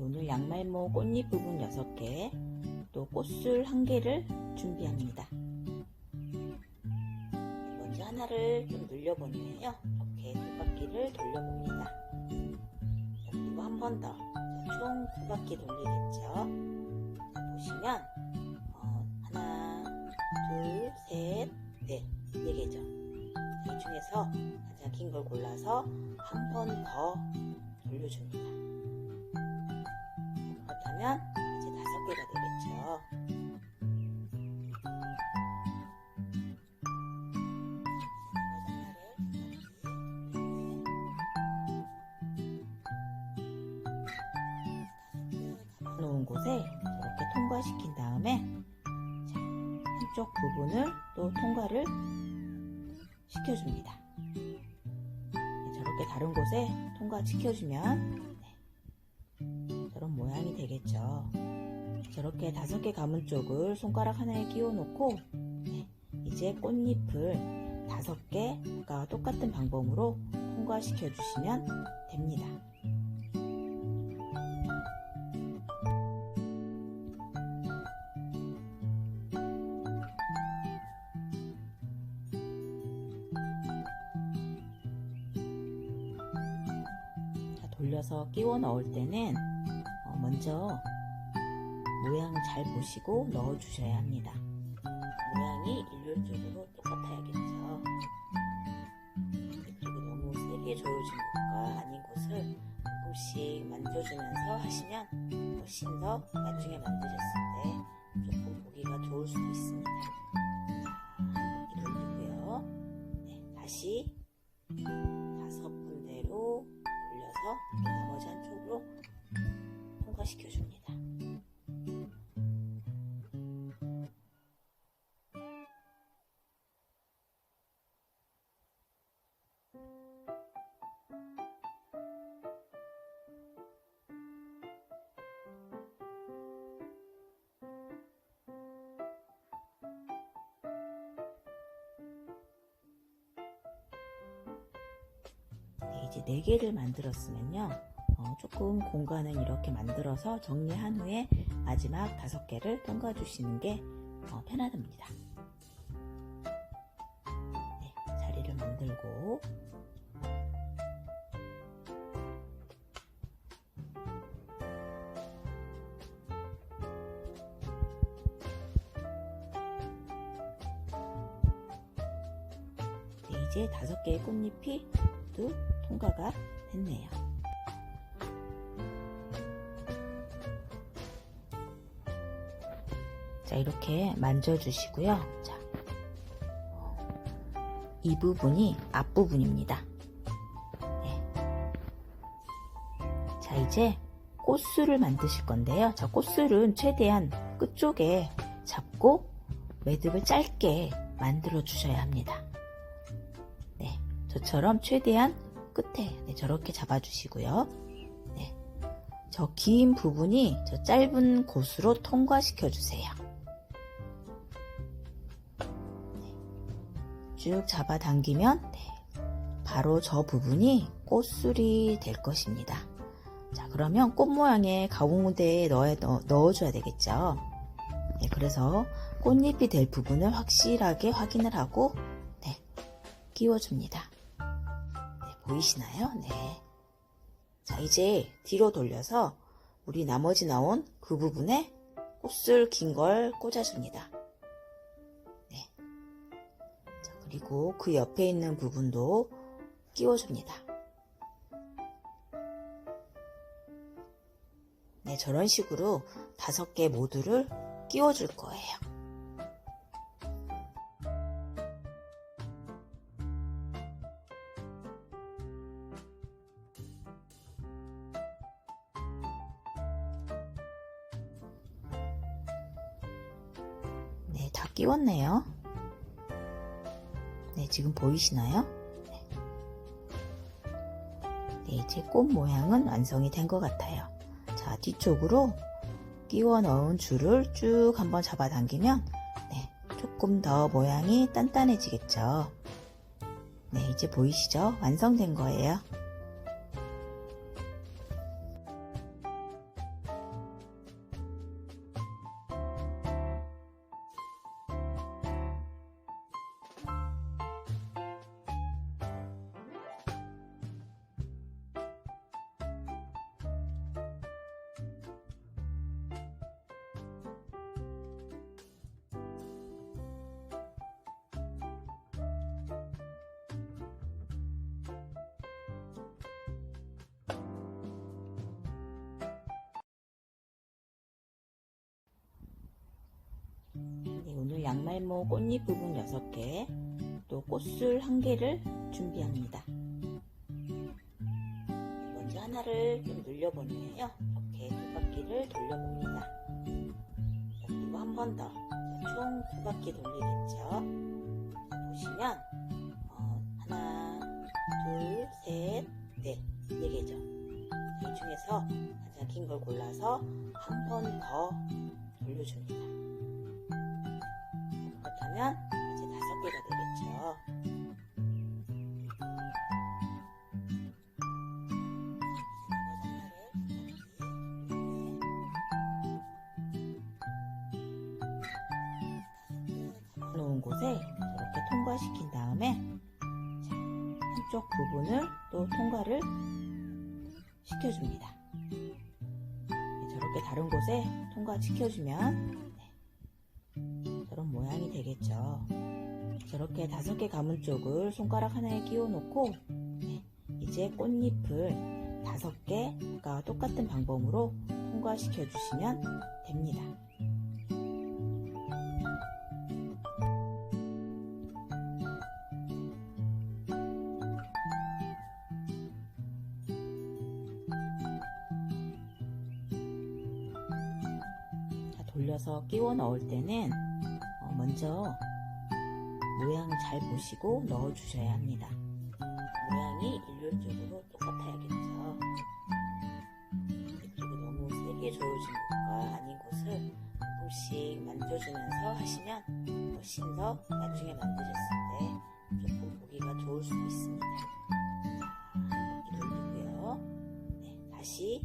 오늘 양말모 꽃잎 부분 6개, 또 꽃술 1개를 준비합니다. 네, 먼저 하나를 좀 눌려보는데요. 이렇게 두 바퀴를 돌려봅니다. 자, 그리고 한 번 더. 총 두 바퀴 돌리겠죠. 자, 보시면, 어, 하나, 둘, 셋, 넷. 네 개죠. 이 중에서 가장 긴 걸 골라서 한 번 더 돌려줍니다. 그렇다면 이제 다섯 개가 되겠죠. 저렇게 통과시킨 다음에 자, 한쪽 부분을 또 통과를 시켜줍니다. 네, 저렇게 다른 곳에 통과시켜주면 네, 저런 모양이 되겠죠. 저렇게 다섯 개 가문 쪽을 손가락 하나에 끼워 놓고 네, 이제 꽃잎을 다섯 개가 똑같은 방법으로 통과시켜 주시면 됩니다. 끼워 넣을 때는 어, 먼저 모양을 잘 보시고 넣어 주셔야 합니다. 모양이 일률적으로 똑같아야겠죠. 그리고 너무 세게 조여진 곳과 아닌 곳을 조금씩 만져주면서 하시면 훨씬 더 나중에 만드셨을 때 조금 보기가 좋을 수도 있습니다. 자, 한 바퀴 돌리고요. 네, 다시 이제 4개를 만들었으면요. 어, 조금 공간을 이렇게 만들어서 정리한 후에 마지막 5개를 통과 주시는 게 어, 편하답니다. 네, 자리를 만들고 네, 이제 다섯 개의 꽃잎이 모두 통과가 됐네요. 자, 이렇게 만져주시고요. 자, 이 부분이 앞부분입니다. 네. 자, 이제 꽃술을 만드실 건데요. 자, 꽃술은 최대한 끝쪽에 잡고 매듭을 짧게 만들어 주셔야 합니다. 네, 저처럼 최대한 끝에 네, 저렇게 잡아주시고요. 네, 저 긴 부분이 저 짧은 곳으로 통과시켜 주세요. 네, 쭉 잡아당기면 네, 바로 저 부분이 꽃술이 될 것입니다. 자, 그러면 꽃 모양의 넣어, 넣어, 넣어줘야 되겠죠. 네, 그래서 꽃잎이 될 부분을 확실하게 확인을 하고 네, 끼워줍니다. 네, 보이시나요? 네. 자, 이제 뒤로 돌려서 우리 나머지 나온 그 부분에 꽃술 긴걸 꽂아줍니다. 네. 자, 그리고 그 옆에 있는 부분도 끼워줍니다. 네, 저런 식으로 다섯 개 모두를 끼워줄 거예요. 네, 다 끼웠네요. 네, 지금 보이시나요? 네. 네, 이제 꽃 모양은 완성이 된 것 같아요. 자, 자, 뒤쪽으로 끼워 넣은 줄을 쭉 한번 잡아당기면 네, 조금 더 모양이 단단해지겠죠. 네, 이제 보이시죠? 완성된 거예요. 네, 오늘 양말모 꽃잎 부분 6개, 또 꽃술 1개를 준비합니다. 먼저 하나를 좀 눌려보는데요. 이렇게 두 바퀴를 돌려봅니다. 자, 그리고 한 번 더. 총 두 바퀴 돌리겠죠. 자, 보시면, 어, 하나, 둘, 셋, 넷, 네 개죠. 이 중에서 가장 긴 걸 골라서 한 번 더 돌려줍니다. 그렇다면 이제 다섯 개가 되겠죠. 놓은 곳에 이렇게 통과시킨 다음에 자, 한쪽 부분을 또 통과를 시켜줍니다. 네, 저렇게 다른 곳에 통과시켜주면 되겠죠. 저렇게 다섯 개 가문 쪽을 손가락 하나에 끼워 놓고 네, 이제 꽃잎을 다섯 개가 똑같은 방법으로 통과시켜 주시면 됩니다. 자, 돌려서 끼워 넣을 때는 어, 먼저 모양을 잘 보시고 넣어 주셔야 합니다. 모양이 일률적으로 똑같아야겠죠. 그리고 너무 세게 조여진 곳과 아닌 곳을 조금씩 만져주면서 하시면 훨씬 더 나중에 만드셨을 때 조금 보기가 좋을 수도 있습니다. 자, 한 바퀴 돌리고요. 네, 다시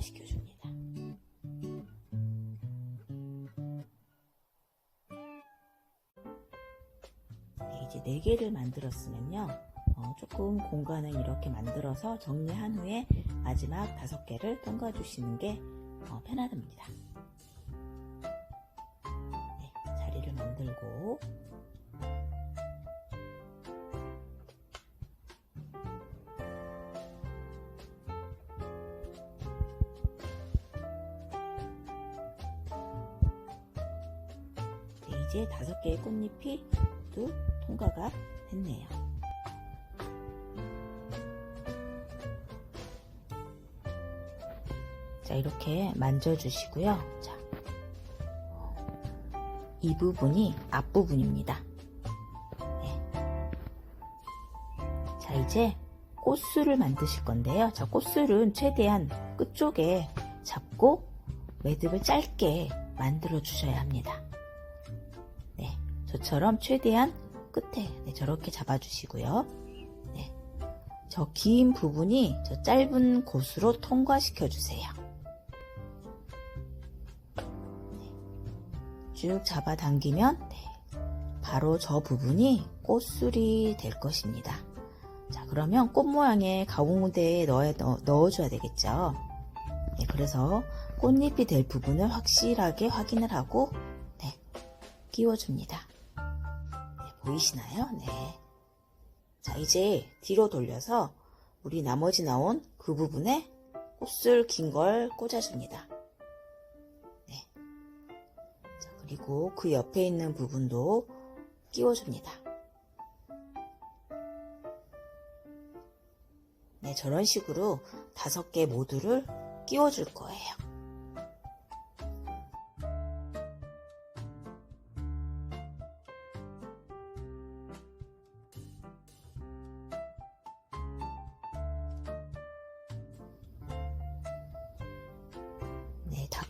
통과시켜 줍니다. 네, 이제 네 개를 만들었으면요. 어, 조금 공간을 이렇게 만들어서 정리한 후에 마지막 다섯 개를 통과 주시는 게 어, 편하답니다. 네, 자리를 만들고 이제 다섯 개의 꽃잎이 모두 통과가 됐네요. 자, 이렇게 만져주시고요. 자, 이 부분이 앞부분입니다. 네. 자, 이제 꽃술을 만드실 건데요. 자, 꽃술은 최대한 끝쪽에 잡고 매듭을 짧게 만들어 주셔야 합니다. 네, 저처럼 최대한 끝에 네, 저렇게 잡아주시고요. 네, 저 긴 부분이 저 짧은 곳으로 통과시켜 주세요. 네, 쭉 잡아당기면 네, 바로 저 부분이 꽃술이 될 것입니다. 자, 그러면 꽃 모양의 가운데에 넣어, 넣어, 줘야 되겠죠. 네, 그래서 꽃잎이 될 부분을 확실하게 확인을 하고 네, 끼워줍니다. 네, 보이시나요? 네. 자, 이제 뒤로 돌려서 우리 나머지 나온 그 부분에 꽃을 긴 걸 꽂아줍니다. 네. 자, 그리고 그 옆에 있는 부분도 끼워줍니다. 네, 저런 식으로 다섯 개 모두를 끼워줄 거예요.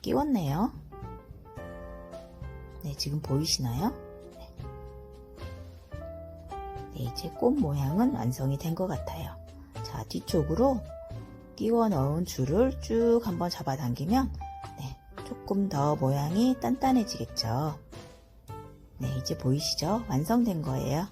끼웠네요. 네, 지금 보이시나요? 네. 네, 이제 꽃 모양은 완성이 된 것 같아요. 자, 뒤쪽으로 끼워 넣은 줄을 쭉 한번 잡아당기면 네, 조금 더 모양이 단단해지겠죠. 네, 이제 보이시죠? 완성된 거예요.